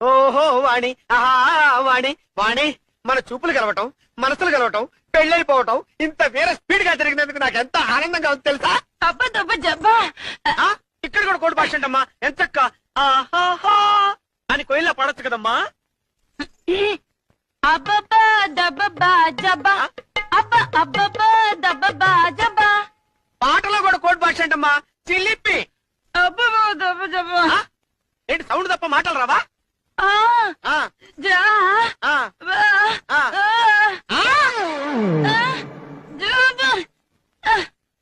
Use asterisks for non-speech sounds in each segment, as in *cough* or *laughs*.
ఓహో వాణి. ఆహా వాణి. వాణి మన చూపులు కలవటం మనసులు కలవటం పెళ్ళైపోవటం ఇంత వేరే స్పీడ్గా జరిగినందుకు నాకు ఎంత ఆనందంగా ఉంది తెలుసా? అబ్బ దబ్బ జబ్బా. ఆ ఇక్కడ కూడా కోడి భాష అంటమ్మా ఎంతక్క ఆహాహా అని కొయిలా పడొచ్చు కదమ్మా. అబ్బబ్బా దబ్బబ్బా జబ్బా. అబ్బ అబ్బబ్బా దబ్బబ్బా జబ్బా. పాటలో కూడా కోడి భాష అంటమ్మా చిల్లిప్పి అబ్బబ్బా దబ్బ జబ్బా. ఆ? ఏంటి సౌండ్ తప్ప మాటలు రావా?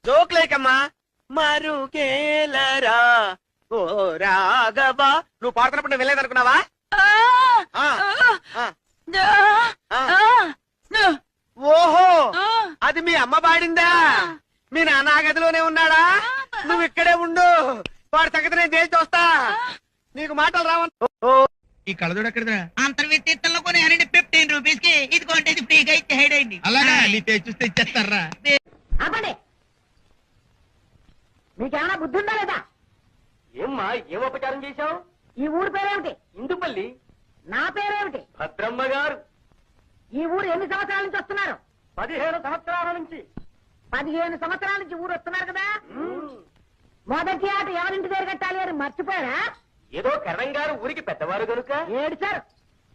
జోక్లేకమ్మా మరుకేలరా ఓ రాఘవా. నువ్వు పాడుతున్నప్పుడు నువ్వు వెళ్ళేది అనుకున్నావా ఓహో. అది మీ అమ్మ పాడిందా? మీ నాన్న గదిలోనే ఉన్నాడా? నువ్వు ఇక్కడే ఉండు. వాడు తగ్గితే నేను చేసి చూస్తా నీకు మాటలు రావను ఈ కళ్ళజోడు ఎక్కడిదా అంతర్విత్తీర్తంలో ఫిఫ్టీన్ రూపీస్కి ఇది కొంటే ఇది ఫ్రీగా ఇచ్చేయండి అలాగా? నీ పేరు చూస్తే ఇచ్చేస్తారా ఆపండి. మీకేమైనా బుద్ధి ఉందా లేదా? ఏమ్మా ఏం ఉపచారం చేశావు? ఈ ఊరు పేరేమిటి? ఇందుపల్లి. నా పేరేమిటి? భద్రమ్మ గారు. ఈ ఊరు ఎన్ని సంవత్సరాల నుంచి వస్తున్నారు? పదిహేను సంవత్సరాల నుంచి. పదిహేను సంవత్సరాల నుంచి ఊరు వస్తున్నారు కదా? మొదటి ఆట ఎవరింటి దగ్గర కట్టాలి అని మర్చిపోయారా? ఏదో కరణం గారు ఊరికి పెద్దవారు కనుక ఏడు సార్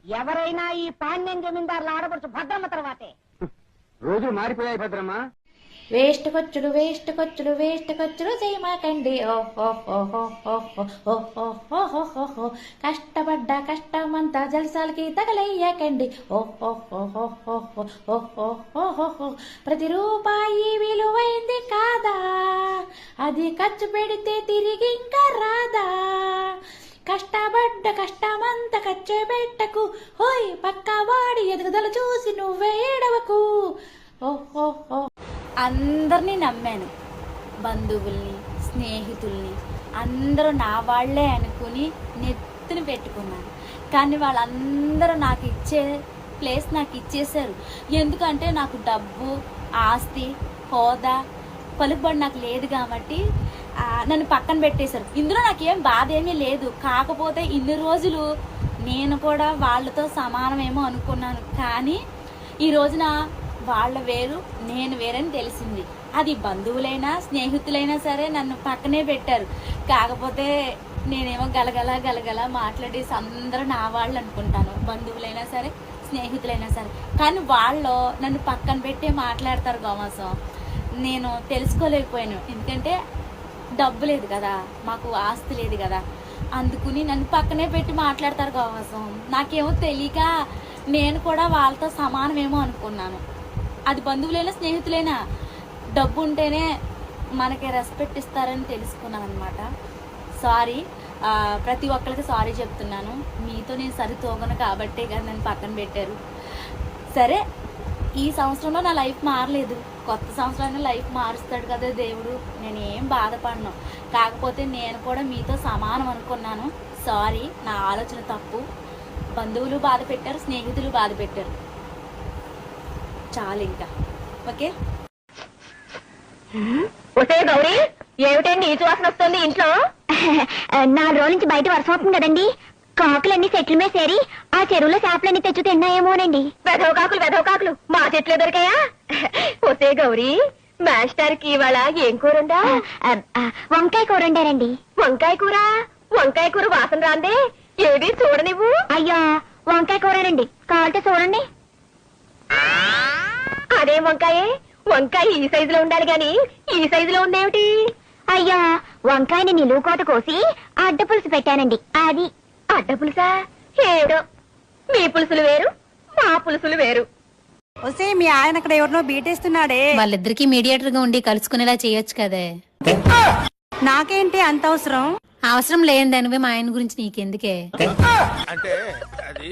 ఎవరైనా ఈ పాండ్యం జమీందారుల ఆడపడుచు భద్రమ్మ తర్వాతే రోజు మారిపోయాయి భద్రమ్మ వేస్ట్ ఖర్చులు వేస్ట్ ఖర్చులు వేస్ట్ ఖర్చులు చేయమాకండి ఓహో కష్టపడ్డ కష్టమంతా జలసాలకి తగలయ్యాకండి ఓహో ప్రతి రూపాయి విలువైంది కాదా అది ఖర్చు పెడితే తిరిగి ఇంకా రాదా కష్టపడ్డ కష్టమంత ఖర్చు పెట్టకు. హోయ్ పక్కవాడి ఎదుగుదల చూసి నువ్వే ఏడవకు. ఓ. అందరినీ నమ్మాను. బంధువుల్ని స్నేహితుల్ని. అందరూ నా వాళ్ళే అనుకుని నెత్తిని పెట్టుకున్నాను. కానీ వాళ్ళందరూ నాకు ఇచ్చే ప్లేస్ నాకు ఇచ్చేశారు. ఎందుకంటే నాకు డబ్బు ఆస్తి హోదా పలుకుబడి నాకు లేదు కాబట్టి నన్ను పక్కన పెట్టేశారు. ఇందులో నాకేం బాధ ఏమీ లేదు. కాకపోతే ఇన్ని రోజులు నేను కూడా వాళ్ళతో సమానమేమో అనుకున్నాను. కానీ ఈ రోజున వాళ్ళ వేరు నేను వేరని తెలిసింది. అది బంధువులైనా స్నేహితులైనా సరే నన్ను పక్కనే పెట్టారు. కాకపోతే నేనేమో గలగల గలగల మాట్లాడేసి అందరూ నా వాళ్ళు అనుకుంటాను. బంధువులైనా సరే స్నేహితులైనా సరే. కానీ వాళ్ళు నన్ను పక్కన పెట్టే మాట్లాడతారు గోమాసం. నేను తెలుసుకోలేకపోయాను. ఎందుకంటే డబ్బు లేదు కదా మాకు ఆస్తి లేదు కదా. అందుకుని నన్ను పక్కనే పెట్టి మాట్లాడతారు కోసం నాకేమో తెలియక నేను కూడా వాళ్ళతో సమానమేమో అనుకున్నాను. అది బంధువులైనా స్నేహితులైనా డబ్బు ఉంటేనే మనకి రెస్పెక్ట్ ఇస్తారని తెలుసుకున్నాను అనమాట సారీ ప్రతి ఒక్కరికి సారీ చెప్తున్నాను. మీతో నేను సరితోగను కాబట్టే కదా నన్ను పక్కన పెట్టారు. సరే ఈ సంవత్సరంలో నా లైఫ్ మారలేదు. కొత్త సంవత్సరాన్ని లైఫ్ మారుస్తాడు కదా దేవుడు. నేను ఏం బాధపడను. కాకపోతే నేను కూడా మీతో సమానం అనుకున్నాను. సారీ నా ఆలోచన తప్పు. బంధువులు బాధ పెట్టారు స్నేహితులు బాధ పెట్టారు. చాలు ఇంకా. ఓకే? ఒసే గౌరీ ఏమిటండి ఈ సువాసన వస్తుంది ఇంట్లో? *laughs* నాలుగు రోజుల నుంచి బయట వర్షం అవుతుంది కదండి. కాకులన్నీ చెట్ల మీద సేరి ఆ చెరువులో చేపలన్నీ తెచ్చు తిన్నాయేమోనండి. వెధవ కాకులు వెధవ కాకులు మా చెట్లు దొరికాయా? ఒసే గౌరీ మాస్టర్కి ఇవాళ ఏం కూరండా వంకాయ కూర వండారండి వంకాయ కూర? వంకాయ కూర వాసన రాందే. ఏది చూడనివ్వు? అయ్యా వంకాయ కూరనండి. కావాలంటే చూడండి. అదే వంకాయే? వంకాయ ఈ సైజులో ఉండాలి గాని ఈ సైజులో ఉందేమిటి? అయ్యా వంకాయని నిలువు కోత కోసి అడ్డ పులుసు పెట్టానండి. అది అడ్డ పులుసా? ఏడో. మీ పులుసులు వేరు మా పులుసులు వేరు. వస్తే మీ ఆయన అక్కడ ఎవరినో బీటేస్తున్నాడే. వాళ్ళిద్దరికి మీడియేటర్గా ఉండి కలుసుకునేలా చేయొచ్చు కదే. నాకేంటి అంత అవసరం? అవసరం లేని దానివే మా ఆయన గురించి నీకెందుకే? అంటే అది